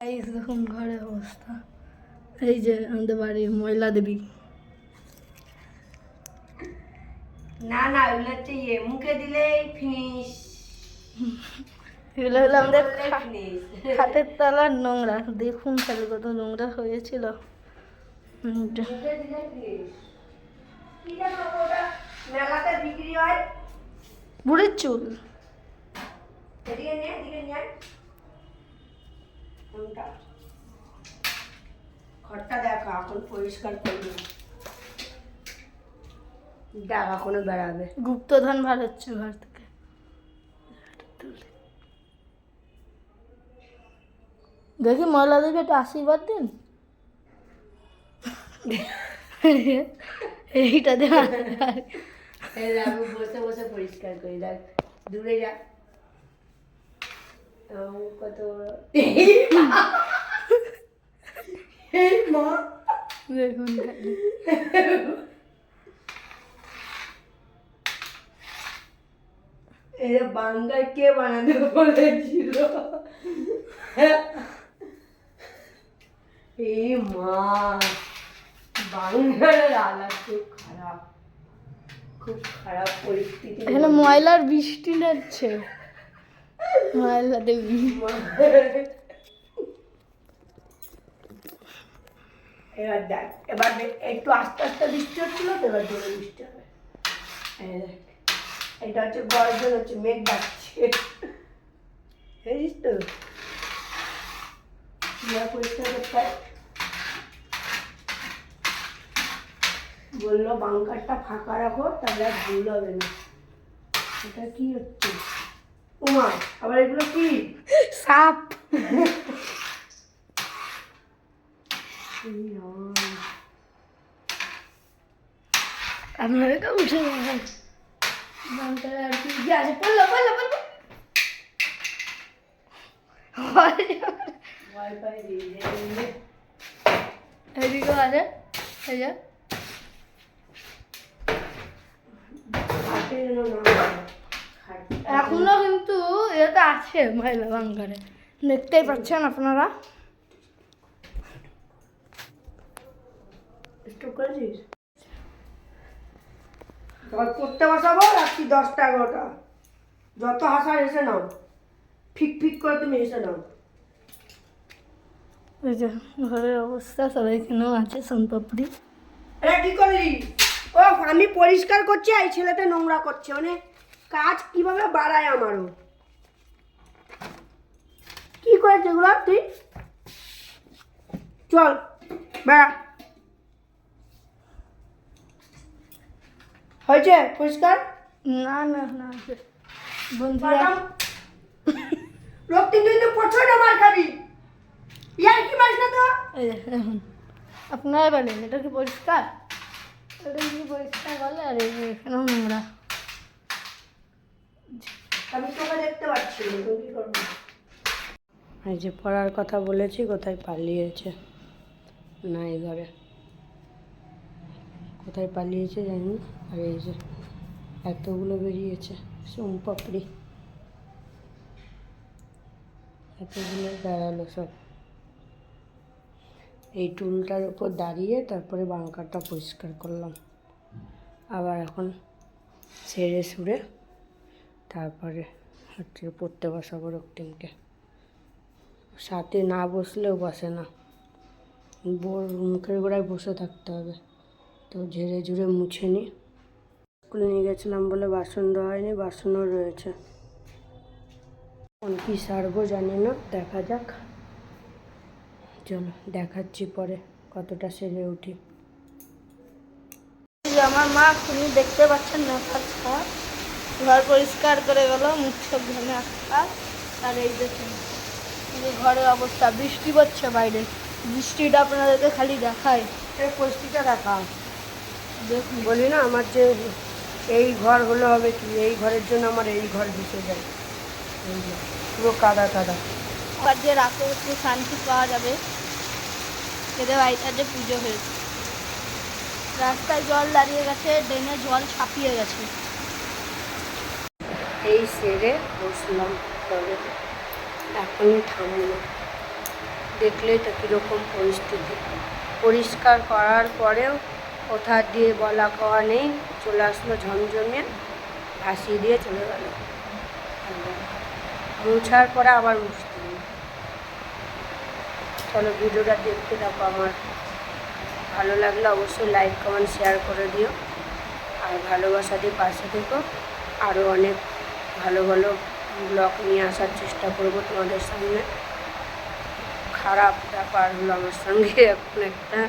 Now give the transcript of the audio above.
এই দেখুন ঘরের অবস্থা। এই যে আমাদের বাড়ির ময়লা দেবী। না না ওগুলো হচ্ছে ইয়ে মুখে দিলেই ফিনিশ এগুলো হলো আমাদের ফিনিশ তলার নোংরা। দেখুন তাহলে কত নোংরা হয়েছিল। মেলাতে বিক্রি হয়। বুড়ির চুল। এদিকে ঘরটা দেখা এখন পরিষ্কার করবি। দেখ এখনও বেড়াবে। গুপ্তধন বার হচ্ছে ঘর থেকে। দেখি ময়লা দেবী একটা আশীর্বাদ দিন। এইটা দেখ, বসে বসে পরিষ্কার করি দেখ দূরে যা। এটা বাঙ্গার কে বানাতে বলেছিল এই মা বাঙ্গারের আলা খুব খারাপ খুব খারাপ পরিস্থিতি এখানে ময়লার বৃষ্টি নাচ্ছে ময়লা দেবী এবার দেখ এবার একটু আস্তে আস্তে বৃষ্টি হচ্ছিল তো এবার জোরে বৃষ্টি হবে এটা হচ্ছে গর্জন হচ্ছে মেঘ ডাকছে বুঝিস তো পরিষ্কার করতে? বলল, বাংকারটা ফাঁকা রাখো, তাহলে আর ভুল হবে না এটা কি হচ্ছে উমা আবার এগুলো কি? সাপ। এই রাম। আপনাদেরকে উঠে আর কি? আছে? পড়ল পড়ল পড়ল। আছে এই যে। হাত- এখনও কিন্তু আছে ময়লা বাঙ্কারে দেখতেই পাচ্ছেন আপনারা? পড়তে বসাবো রাত্রি দশটা এগারোটা। যত হাসার এসে নাও। ফিক ফিক করে তুমি এসে নাও। যে ঘরের অবস্থা সবাই এখানেও আছে? সোনপাপড়ি। এটা কি করলি? ও আমি পরিষ্কার করছি এই ছেলেটা নোংরা করছে। মানে কাজ কীভাবে বাড়ায় আমারও? এগুলো তুই চল বেড়া। হয়েছে? পরিষ্কার? না না না বন্ধুরা তিন দিন প্রচণ্ড মার খাবি। ইয়ার কি মাস না তো? আপনারা বলেন এটা কি পরিষ্কার? এটা কি পরিষ্কার বলে? আর এখানেও নোংরা। আমি তোকে দেখতে পাচ্ছি কি করব? এই যে পড়ার কথা বলেছি, কোথায় পালিয়েছে? না এই ঘরে কোথায় পালিয়েছে জানি আর এই যে এতগুলো বেরিয়েছে সোমপাপড়ি এতগুলো বেড়ালো সব। এই টুলটার উপর দাঁড়িয়ে তারপরে বাঙ্কারটা পরিষ্কার করলাম। আবার এখন সেরে সুরে তারপরে হচ্ছে পড়তে বসাবো রক্তিমকে। সাথে না বসলেও বসে না। বোর মুখের গোড়ায় বসে থাকতে হবে। তো ঝেড়ে ঝুড়ে মুছে নিই স্কুলে নিয়ে গেছিলাম বলে বাসন দেওয়া হয়নি, বাসনও রয়েছে। কী সারবো জানি না, দেখা যাক। চলো, দেখাচ্ছি পরে কতটা সেরে উঠি। আমার মা, তুমি দেখতে পাচ্ছেন না ঘর পরিষ্কার করে গেল, মুখ সব ধনে আসা আর এই দেখুন। ঘরের অবস্থা বৃষ্টি পড়ছে বাইরে। বৃষ্টিটা আপনাদেরকে খালি দেখায় এই পরিস্থিতিটা দেখা দেখুন। বলি না আমার যে এই ঘর হলে হবে কি? এই ঘরের জন্য আমার এই ঘর ভেসে যায়। পুরো কাদা কাদা। আবার যে রাতে একটু শান্তি পাওয়া যাবে এদের বাড়িটা যে পুজো হয়েছে। রাস্তায় জল দাঁড়িয়ে গেছে ড্রেনে জল ছাপিয়ে গেছে। এই সেরে বসলাম তবে এখনই থামলো। দেখলেই তো কীরকম পরিস্থিতি। পরিষ্কার করার পরেও কোথা দিয়ে বলা কওয়া নেই, চলে আসলো ঝমঝমে ভাসিয়ে দিয়ে চলে গেল। মুছার পরে আবার মুছতে। চলো ভিডিওটা দেখতে থাকো আমার। ভালো লাগলে অবশ্যই লাইক কমেন্ট শেয়ার করে দিও। আর ভালোবাসা দিয়ে পাশে থেকো। আরও অনেক ভালো ভালো ব্লগ নিয়ে আসার চেষ্টা করব তোমাদের সামনে। খারাপ ব্যাপার হলো আমার সঙ্গে এখন একটা।